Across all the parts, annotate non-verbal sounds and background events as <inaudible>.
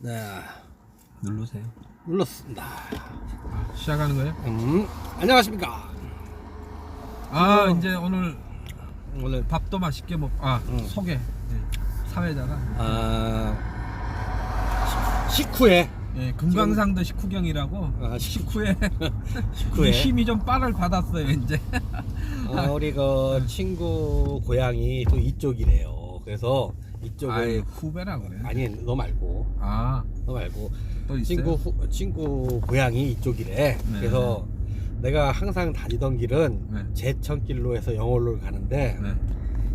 네, 누르세요. 눌렀습니다. 시작하는 거예요? 음, 안녕하십니까. 아 어. 이제 오늘 오늘 밥도 맛있게 먹. 아 응. 소개. 네. 사회자가 아, 식후에 예, 금강산도 식후경이라고 아, 식- 식후에 <laughs> 식후에 힘이 좀 빠를 받았어요 이제. 어, 우리 그 친구 고향이 또 이쪽이래요. 그래서 이쪽을 아예 후배라고 그래. 아니 너 말고 아, 너 말고 또 있어요? 친구 후, 친구 고향이 이쪽이래. 네. 그래서 내가 항상 다니던 길은 네. 제천길로 해서 영월로 가는데 네.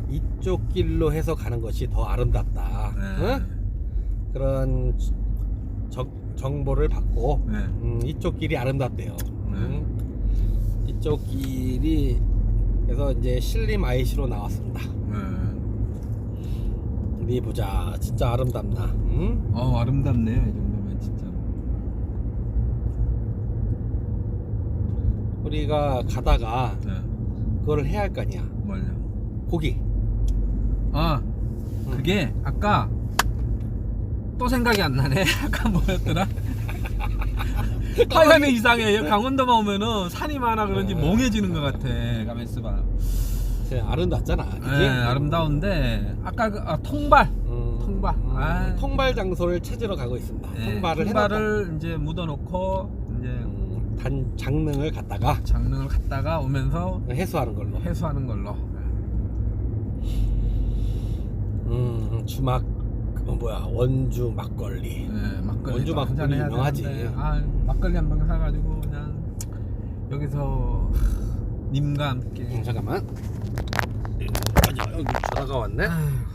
이쪽 길로 해서 가는 것이 더 아름답다. 네. 응? 그런 정, 정보를 받고 네. 음, 이쪽 길이 아름답대요. 음, 이쪽 길이 그래서 이제 신림 IC로 나왔습니다. 네. 어디 보자. 진짜 아름답나? 응? 어 아름답네요 이 정도면 진짜로. 우리가 가다가 네. 그걸 해야 할 거 아니야. 뭘요? 고기. 아 그게 아까 또 생각이 안 나네. <laughs> 아까 뭐였더라? <laughs> 하얀에 이상해. 여기 강원도만 오면은 산이 많아 그런지 네. 멍해지는 것 같아. 가만 있어 봐. 진짜 아름답잖아. 그지? 네, 아름다운데 아까 그 아, 통발. 음, 통발. 음, 아. 통발 장소를 찾으러 가고 있습니다. 네, 통발을. 통발을 이제 묻어놓고 이제 음, 단 장릉을 갔다가 장릉을 갔다가 오면서 해수하는 걸로. 해수하는 걸로. 음, 주막 어, 뭐야 원주 막걸리. 네, 막걸리 원주 또 막걸리 해야 유명하지. 되는데, 아, 막걸리 한 병 사가지고 그냥 여기서 하, 님과 함께. 음, 잠깐만. 아니 여기 전화가 왔네. 아휴,